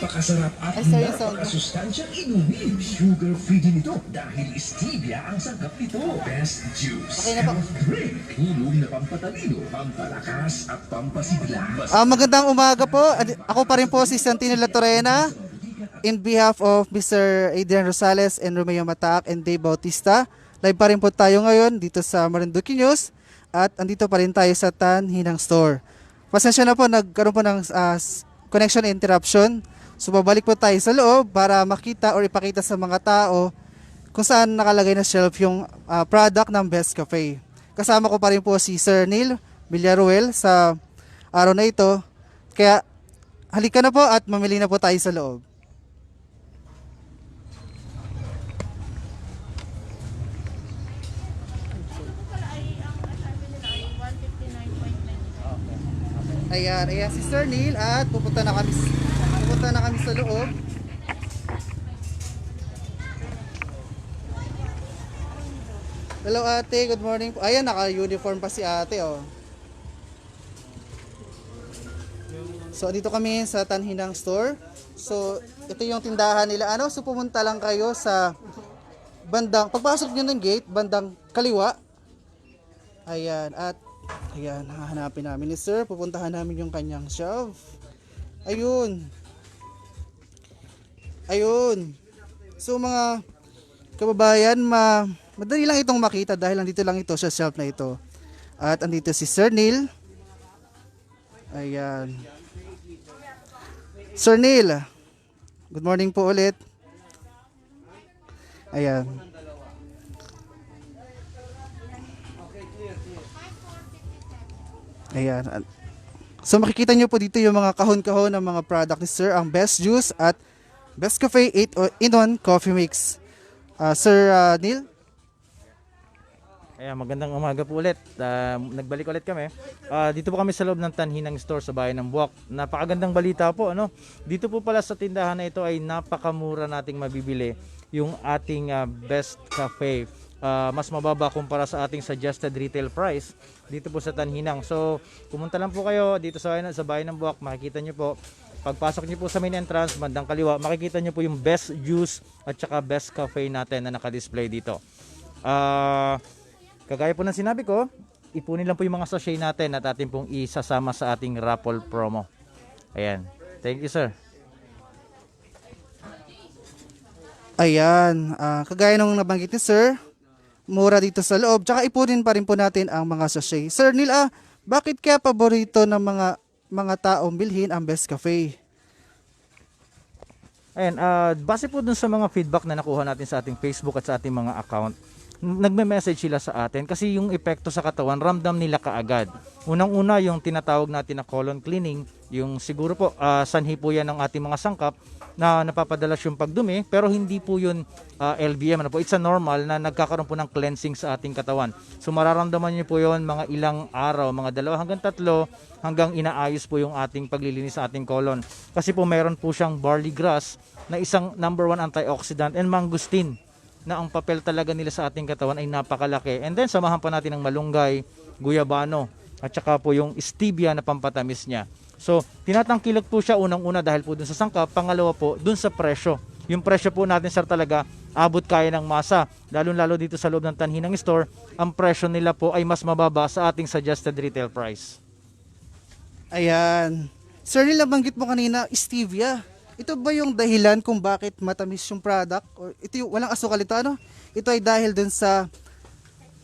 Napakasarap at napakasustansyang inumin. Sugar-free din ito dahil stevia ang sangkap nito. Best juice. Okay na po. Health drink. Inom na pampatalino, pampalakas at pampasigla. Ah, magandang umaga po. Ako pa rin po si Santino Latorena. In behalf of Mr. Adrian Rosales and Romeo Mataak and Dave Bautista. Live pa rin po tayo ngayon dito sa Marinduque News. At andito pa rin tayo sa Tan Hinang Store. Pasensya na po, nagkaroon po ng s- connection interruption. So babalik po tayo sa loob para makita or ipakita sa mga tao kung saan nakalagay na shelf yung ah, product ng Best Cafe. Kasama ko pa rin po si Sir Neil Villaruel sa araw na ito. Kaya halika na po at mamili na po tayo sa loob. Ayan, ayan si Sir Neil at pupunta na kami pupunta na kami sa loob. Hello ate, good morning po. Ayan, naka-uniform pa si ate oh. So dito kami sa Tanhinang Store. So ito yung tindahan nila. Ano? So pumunta lang kayo sa bandang pagpasok niyo ng gate, bandang kaliwa. Ayan, at ayan, hahanapin namin ni Sir. Pupuntahan namin yung kanyang shelf. Ayun. Ayun. So mga kababayan, ma madali lang itong makita dahil nandito lang ito sa shelf na ito. At andito si Sir Neil. Ayan. Sir Neil, good morning po ulit. Ayan. Ayan. So makikita nyo po dito yung mga kahon-kahon ng mga product ni Sir, ang Best Juice at Best Cafe 8 o- in-on Coffee Mix. Ah, Sir ah, Neil, Ayan, magandang umaga po ulit. Ah, nagbalik ulit kami. Ah, dito po kami sa loob ng Tanhinang Store sa bayan ng Buwak. Napakagandang balita po. Ano? Dito po pala sa tindahan na ito ay napakamura nating mabibili yung ating ah, Best Cafe. Ah, mas mababa kumpara sa ating suggested retail price dito po sa Tanhinang. So, pumunta lang po kayo dito sa sa bayan ng Buwak. Makikita nyo po Pagpasok niyo po sa main entrance, bandang kaliwa, makikita niyo po yung best juice at saka best cafe natin na naka-display dito. Ah, Kagaya po ng sinabi ko, ipunin lang po yung mga sachet natin at atin pong isasama sa ating raffle promo. Ayan. Thank you, sir. ayan, ah, kagaya nung nabanggit ni Sir, mura dito sa loob. Tsaka ipunin pa rin po natin ang mga sachet. Sir Neil, ah, bakit kaya paborito ng mga mga taong bilhin ang Best Cafe? Ayan, ah, base po dun sa mga feedback na nakuha natin sa ating Facebook at sa ating mga account, nagme-message sila sa atin kasi yung epekto sa katawan, ramdam nila kaagad. Unang-una yung tinatawag natin na colon cleaning, yung siguro po ah, sanhi po yan ng ating mga sangkap na napapadalas yung pagdumi pero hindi po yun ah, LBM ano po? It's a normal na nagkakaroon po ng cleansing sa ating katawan. So mararamdaman niyo po yon mga ilang araw mga dalawa hanggang tatlo hanggang inaayos po yung ating paglilinis sa ating colon. Kasi po meron po siyang barley grass na isang number one antioxidant and mangustin na ang papel talaga nila sa ating katawan ay napakalaki and then samahan pa natin ng malunggay guyabano at saka po yung stevia na pampatamis niya So, tinatangkilik po siya unang-una dahil po dun sa sangkap, pangalawa po dun sa presyo. Yung presyo po natin sir talaga abot kaya ng masa. Lalo-lalo dito sa loob ng Tanhinang Store, ang presyo nila po ay mas mababa sa ating suggested retail price. Ayan. Sir Neil, nabanggit mo kanina, stevia. Ito ba yung dahilan kung bakit matamis yung product? Or ito yung walang asukal ito, ano? Ito ay dahil dun sa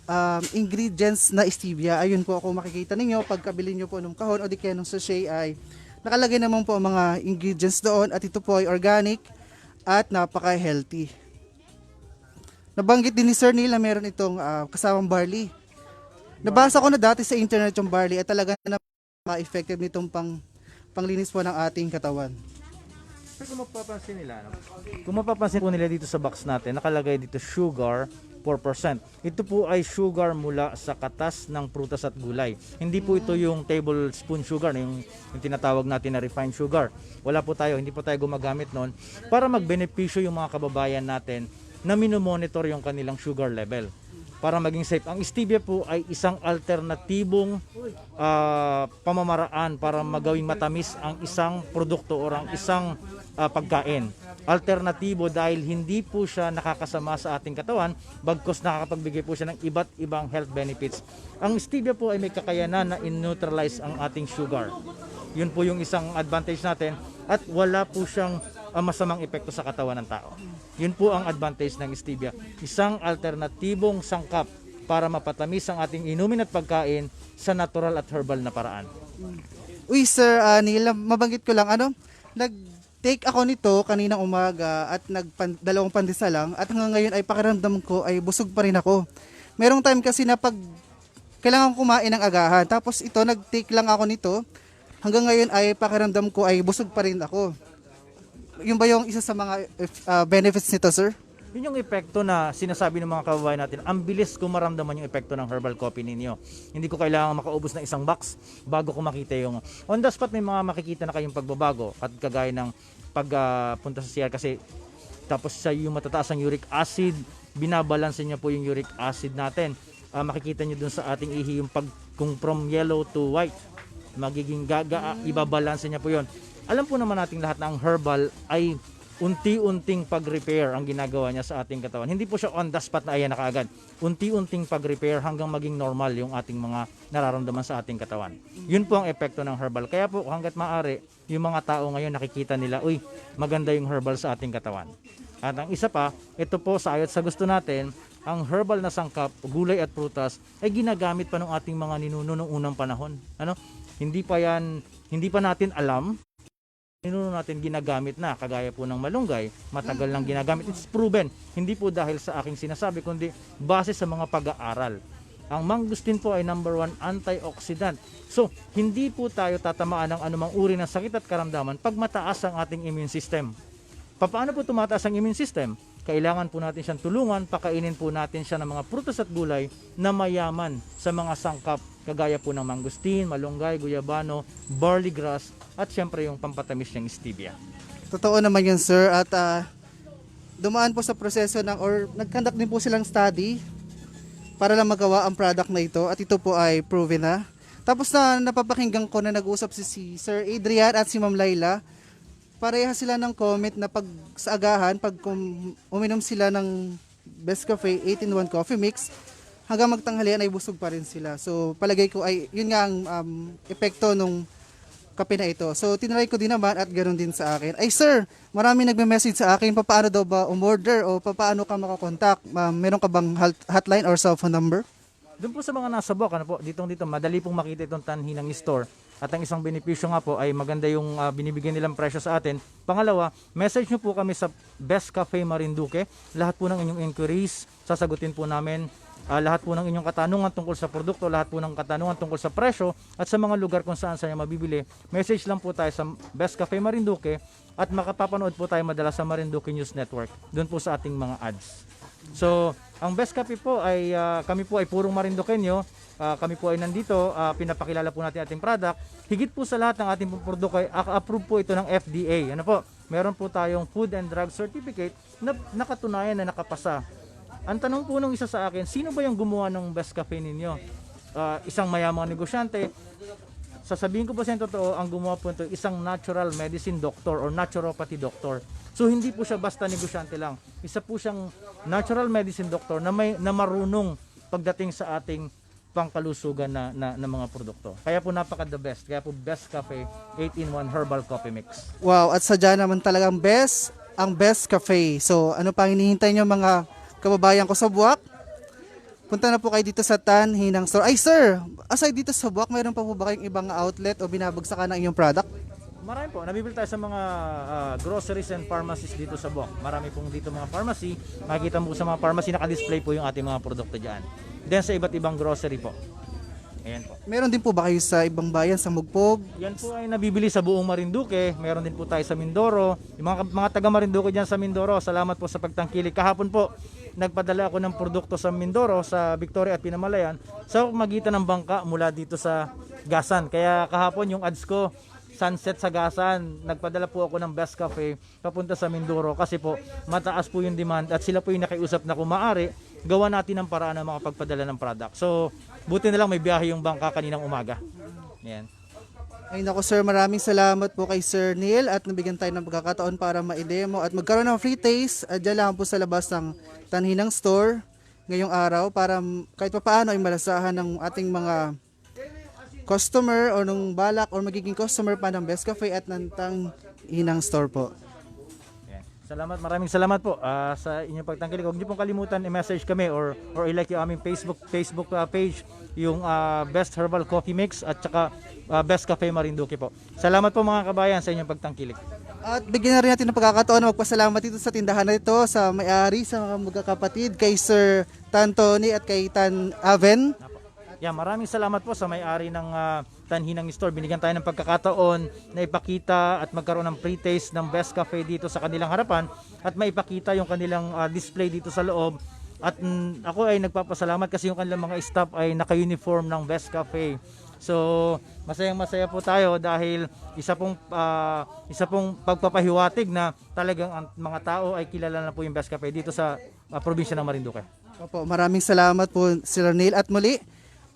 um, ingredients na stevia. Ayun po ako makikita ninyo pagkabili nyo po ng kahon o di kaya ng sachet ay nakalagay naman po ang mga ingredients doon at ito po ay organic at napaka-healthy. Nabanggit din ni Sir Neil na meron itong ah, kasamang barley. Nabasa ko na dati sa internet yung barley at talaga na effective nitong pang panglinis po ng ating katawan. Pero kung mapapansin nila, no? kung mapapansin po nila dito sa box natin, nakalagay dito sugar 4%. Ito po ay sugar mula sa katas ng prutas at gulay. Hindi po ito yung tablespoon sugar, yung, yung tinatawag natin na refined sugar. Wala po tayo, hindi po tayo gumagamit noon para magbenepisyo yung mga kababayan natin na minomonitor yung kanilang sugar level. Para maging safe. Ang stevia po ay isang alternatibong ah, pamamaraan para magawing matamis ang isang produkto o ang isang ah, pagkain. Alternatibo dahil hindi po siya nakakasama sa ating katawan, bagkos nakakapagbigay po siya ng iba't ibang health benefits. Ang stevia po ay may kakayanan na in-neutralize ang ating sugar. Yun po yung isang advantage natin at wala po siyang ah, masamang epekto sa katawan ng tao. Yun po ang advantage ng stevia. Isang alternatibong sangkap para mapatamis ang ating inumin at pagkain sa natural at herbal na paraan. Uy, Sir uh, Neil, mabanggit ko lang, ano, nag-take ako nito kaninang umaga at nagpan, dalawang pandesal lang at hanggang ngayon ay pakiramdam ko ay busog pa rin ako. Merong time kasi na pag kailangan kumain ng agahan. Tapos ito, nag-take lang ako nito. Hanggang ngayon ay pakiramdam ko ay busog pa rin ako. Yun ba yung isa sa mga uh, benefits nito, sir? Yun yung epekto na sinasabi ng mga kababayan natin. Ang bilis ko maramdaman yung epekto ng herbal coffee ninyo. Hindi ko kailangan makaubos ng isang box bago ko makita yung... On the spot may mga makikita na kayong pagbabago at kagaya ng pagpunta sa CR kasi tapos sa yung matataas ang uric acid, binabalanse niya po yung uric acid natin. Ah, makikita niyo dun sa ating ihi yung pag kung from yellow to white magiging gaga, ibabalanse niya po yon. Alam po naman nating lahat na ang herbal ay unti-unting pag-repair ang ginagawa niya sa ating katawan. Hindi po siya on the spot na ayan na kaagad. Unti-unting pag-repair hanggang maging normal yung ating mga nararamdaman sa ating katawan. Yun po ang epekto ng herbal. Kaya po hanggat maaari, yung mga tao ngayon nakikita nila, uy, maganda yung herbal sa ating katawan. At ang isa pa, ito po sa ayot sa gusto natin, ang herbal na sangkap, gulay at prutas ay ginagamit pa ng ating mga ninuno noong unang panahon. Ano? Hindi pa yan, hindi pa natin alam ninuno natin ginagamit na kagaya po ng malunggay matagal nang ginagamit. It's proven. Hindi po dahil sa aking sinasabi kundi base sa mga pag-aaral. Ang mangustin po ay number one antioxidant. So hindi po tayo tatamaan ng anumang uri ng sakit at karamdaman pag mataas ang ating immune system. Paano po tumataas ang immune system? Kailangan po natin siyang tulungan, pakainin po natin siya ng mga prutas at gulay na mayaman sa mga sangkap kagaya po ng mangustin, malunggay, guyabano, barley grass at syempre yung pampatamis niyang stevia. Totoo naman yun, sir. At ah, dumaan po sa proseso ng, or nag-conduct din po silang study para lang magawa ang product na ito. At ito po ay proven na. Tapos na napapakinggan ko na nag-usap si, si Sir Adrian at si Ma'am Laila. Pareha sila ng comment na pag sa agahan, pag kum, uminom sila ng Best Cafe 18-1 Coffee Mix, hanggang magtanghalian ay busog pa rin sila. So palagay ko ay yun nga ang um, epekto nung kape na ito. So, tinry ko din naman at ganoon din sa akin. Ay, sir, marami nagme-message sa akin, paano daw ba umorder o paano ka makakontakt? Ma'am, meron ka bang hot- hotline or cellphone number? Doon po sa mga nasa book, ano po, ditong dito, madali pong makita itong tanhi ng store. At ang isang benepisyo nga po ay maganda yung ah, binibigyan nilang presyo sa atin. Pangalawa, message nyo po kami sa Best Cafe Marinduque. Lahat po ng inyong inquiries, sasagutin po namin. Ah, lahat po ng inyong katanungan tungkol sa produkto, lahat po ng katanungan tungkol sa presyo at sa mga lugar kung saan saan mabibili. Message lang po tayo sa Best Cafe Marinduque at makapapanood po tayo madalas sa Marinduque News Network. Doon po sa ating mga ads. So, ang Best Cafe po ay ah, kami po ay purong Marinduqueño. Ah, kami po ay nandito, ah, pinapakilala po natin ating product. Higit po sa lahat ng ating produkto ay approve po ito ng FDA. Ano po? Meron po tayong Food and Drug Certificate na nakatunayan na nakapasa. Ang tanong po nung isa sa akin, sino ba yung gumawa ng Best Cafe ninyo? Ah, isang mayamang negosyante, sasabihin ko po sa inyo totoo, ang gumawa po ito isang natural medicine doctor or naturopathy doctor. So hindi po siya basta negosyante lang. Isa po siyang natural medicine doctor na may na marunong pagdating sa ating pangkalusugan na, na, na mga produkto. Kaya po napaka the best. Kaya po Best Cafe 8-in-1 Herbal Coffee Mix. Wow, at sadya naman talagang best, ang best cafe. So, ano pang hinihintay nyo mga kababayan ko sa Buwak? Punta na po kayo dito sa Tan Hinang Store. Ay sir, aside dito sa Buwak, mayroon pa po ba kayong ibang outlet o binabagsakan ng inyong product? Marami po. Nabibili tayo sa mga ah, groceries and pharmacies dito sa Buwak. Marami pong dito mga pharmacy. Makikita mo sa mga pharmacy, naka-display po yung ating mga produkto dyan. Then sa iba't ibang grocery po. Ayan po. Meron din po ba kayo sa ibang bayan, sa Mugpog? Yan po ay nabibili sa buong Marinduque. Meron din po tayo sa Mindoro. Yung mga, mga taga Marinduque dyan sa Mindoro, salamat po sa pagtangkilik. Kahapon po, nagpadala ako ng produkto sa Mindoro, sa Victoria at Pinamalayan sa magitan ng bangka mula dito sa Gasan. Kaya kahapon yung ads ko, Sunset Sagasan. Nagpadala po ako ng Best Cafe papunta sa Mindoro kasi po mataas po yung demand at sila po yung nakiusap na kung maaari, gawa natin ng paraan na makapagpadala ng product. So, buti na lang may biyahe yung bangka kaninang umaga. Yan. Ay nako sir, maraming salamat po kay Sir Neil at nabigyan tayo ng pagkakataon para ma-demo at magkaroon ng free taste at dyan lang po sa labas ng Tanhinang Store ngayong araw para kahit pa paano ay malasahan ng ating mga customer o nung balak or magiging customer pa ng Best Cafe at ng Tanhinang Store po. Salamat, maraming salamat po ah, sa inyong pagtangkilik. Huwag niyo pong kalimutan i-message kami or or i-like yung aming Facebook Facebook ah, page, yung ah, Best Herbal Coffee Mix at saka ah, Best Cafe Marinduque po. Salamat po mga kabayan sa inyong pagtangkilik. At bigyan na rin natin ng pagkakataon na magpasalamat dito sa tindahan na ito sa may-ari, sa mga magkakapatid, kay Sir Tan Tony at kay Tan Aven. Yeah, maraming salamat po sa may-ari ng ah, Tanhinang Store. Binigyan tayo ng pagkakataon na ipakita at magkaroon ng pre-taste ng Best Cafe dito sa kanilang harapan at maipakita yung kanilang ah, display dito sa loob. At mm, ako ay nagpapasalamat kasi yung kanilang mga staff ay naka-uniform ng Best Cafe. So, masayang masaya po tayo dahil isa pong ah, isa pong pagpapahiwatig na talagang ang mga tao ay kilala na po yung Best Cafe dito sa ah, probinsya ng Marinduque. Opo, maraming salamat po Sir Neil at muli.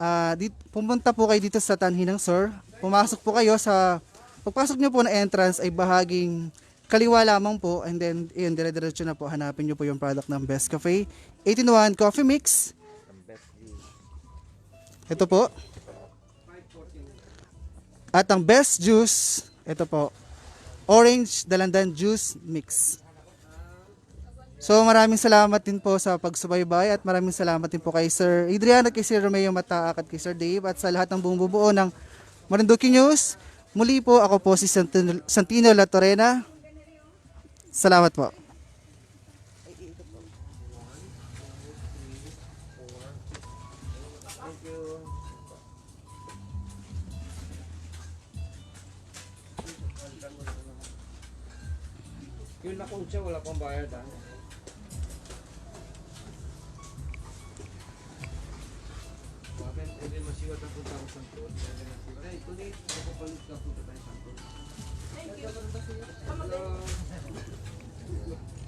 Ah, dit, pumunta po kayo dito sa Tanhinang Sir. Pumasok po kayo sa pagpasok niyo po na entrance ay bahaging kaliwa lamang po and then yun dire-diretso na po hanapin niyo po yung product ng Best Cafe 1801 Coffee Mix. Ito po. At ang best juice, ito po. Orange Dalandan Juice Mix. So maraming salamat din po sa pagsubaybay at maraming salamat din po kay Sir Adrian at kay Sir Romeo Mataak at kay Sir Dave at sa lahat ng buong bubuo ng Marinduque News. Muli po ako po si Santino, Santino La Torena. Salamat po. Yun na kung siya, wala pang bayad ah. Dapat ang punta ko sa Antol. Ay, kunin. Nakapalit ka punta sa Antol. Thank you.